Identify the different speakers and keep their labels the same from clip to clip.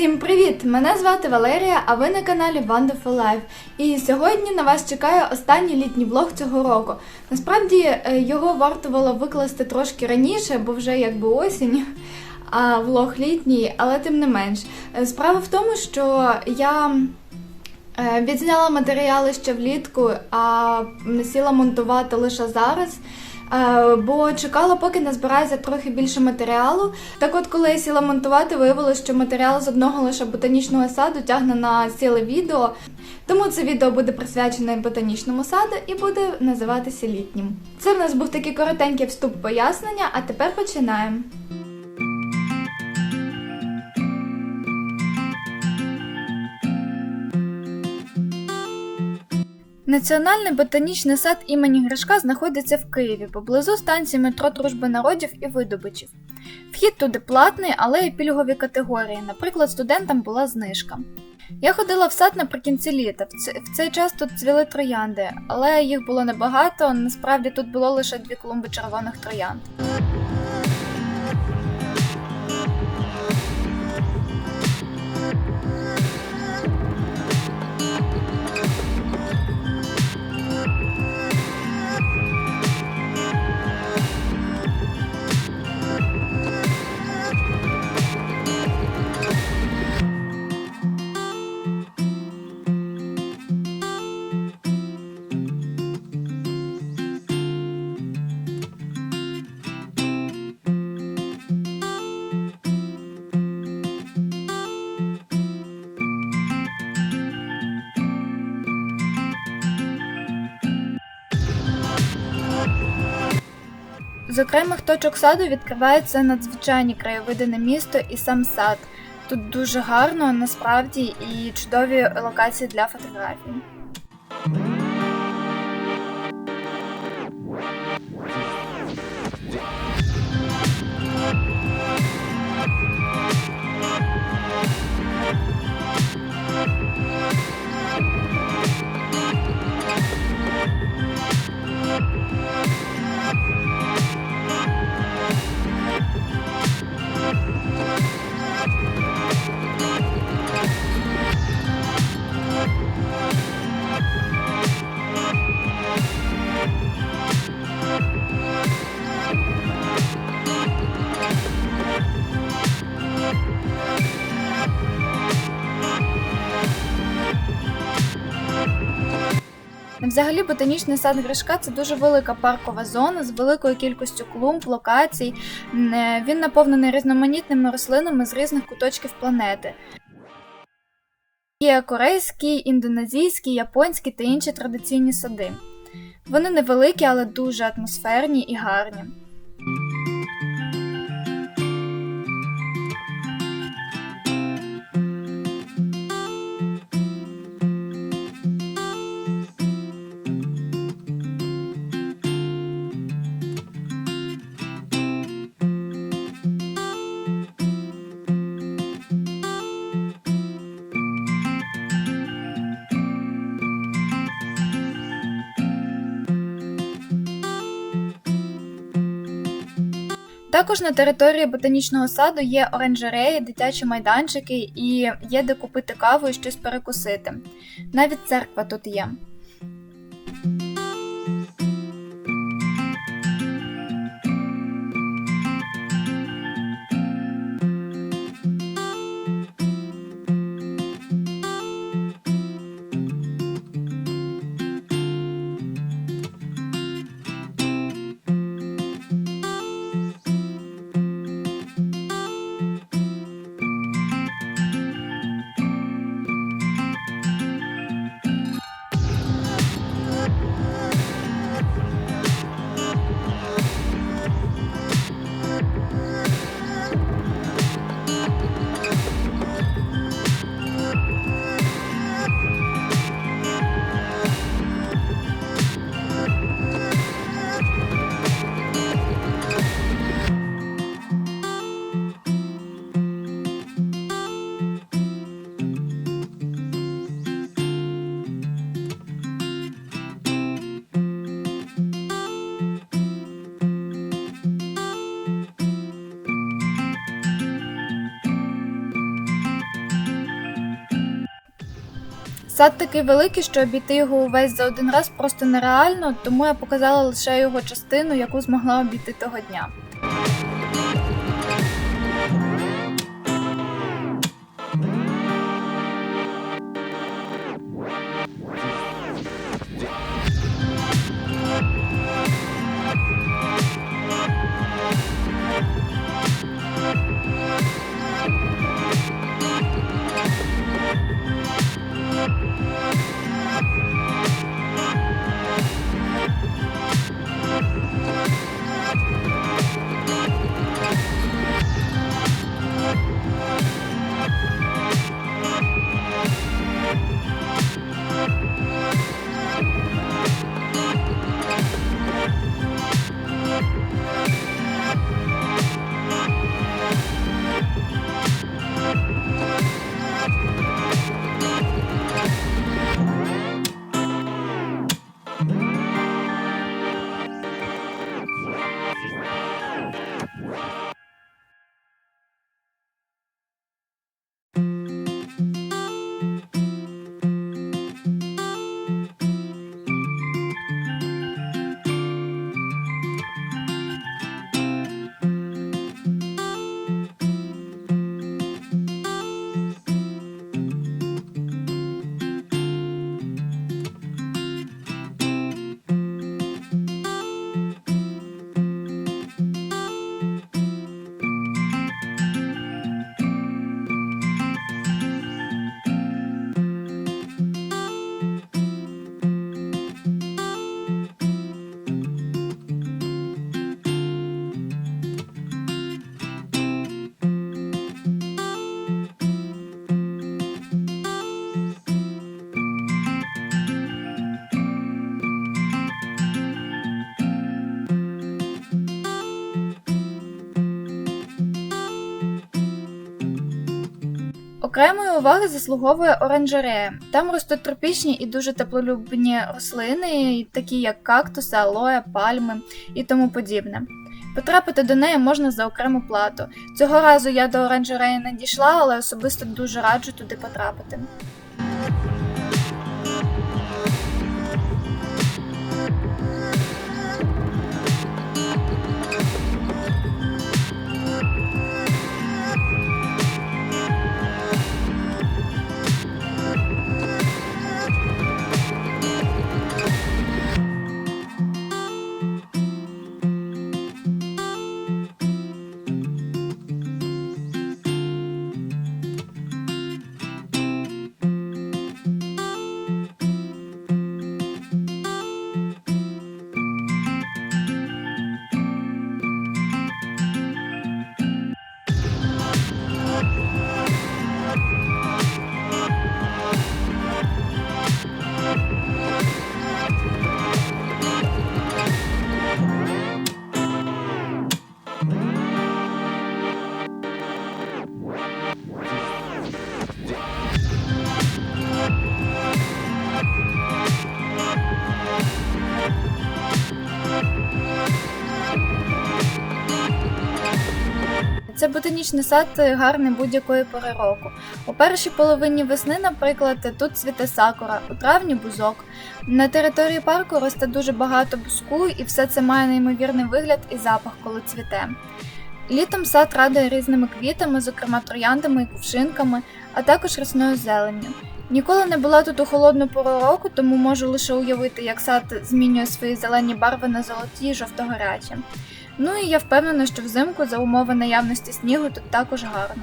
Speaker 1: Всім привіт! Мене звати Валерія, а ви на каналі Wonderful Life. І сьогодні на вас чекає останній літній влог цього року. Насправді е, його варто було викласти трошки раніше, бо вже якби осінь, а влог літній, але тим не менш. Е, Справа в тому, що я Е, Відзняла матеріали ще влітку, а сіла монтувати лише зараз. Е, Бо чекала, поки назбирається трохи більше матеріалу. Так от, коли я сіла монтувати, виявилося, що матеріал з одного лише ботанічного саду тягне на ціле відео. Тому це відео буде присвячене ботанічному саду і буде називатися літнім. Це в нас був такий коротенький вступ пояснення, а тепер починаємо. Національний ботанічний сад імені Гришка знаходиться в Києві поблизу станції метро Дружби народів і видобичів. Вхід туди платний, але і пільгові категорії. Наприклад, студентам була знижка. Я ходила в сад наприкінці літа. В цей час тут цвіли троянди, але їх було небагато. Насправді тут було лише дві клумби червоних троянд. З окремих точок саду відкриваються надзвичайні краєвиди на місто і сам сад. Тут дуже гарно, насправді, і чудові локації для фотографій. Взагалі, ботанічний сад Гришка це дуже велика паркова зона з великою кількістю клумб, локацій. Е, Він наповнений різноманітними рослинами з різних куточків планети. Є корейські, індонезійські, японські та інші традиційні сади. Вони невеликі, але дуже атмосферні і гарні. Також на території ботанічного саду є оранжереї, дитячі майданчики і є де купити каву і щось перекусити. Навіть церква тут є. Сад такий великий, що обійти його увесь за один раз просто нереально, тому я показала лише його частину, яку змогла обійти того дня. Окремої уваги заслуговує оранжерея. Там ростуть тропічні і дуже теплолюбні рослини, такі як кактуси, алоя, пальми і тому подібне. Потрапити до неї можна за окрему плату. Цього разу я до оранжереї не дійшла, але особисто дуже раджу туди потрапити. Це ботанічний сад гарний будь-якої пори року. У першій половині весни, наприклад, тут цвіте сакура, у травні бузок. На території парку росте дуже багато бузку, і все це має неймовірний вигляд і запах, коли цвіте. Літом сад радує різними квітами, зокрема трояндами і кувшинками, а також рясною зеленню. Ніколи не була тут у холодну пору року, тому можу лише уявити, як сад змінює свої зелені барви на золоті і жовто-гарячі. Ну і я впевнена, що взимку за умови наявності снігу тут також гарно.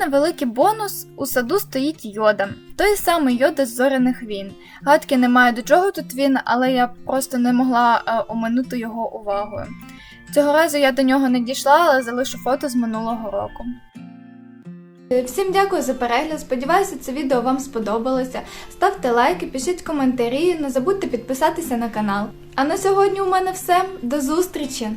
Speaker 1: Невеликий бонус у саду стоїть йода. Той самий йода з зоряних війн. Гадки немає до чого тут він, але я просто не могла е, оминути його увагою. Цього разу я до нього не дійшла, але залишу фото з минулого року. Е, Всім дякую за перегляд. Сподіваюся, це відео вам сподобалося. Ставте лайки, пишіть коментарі, не забудьте підписатися на канал. А на сьогодні у мене все. До зустрічі!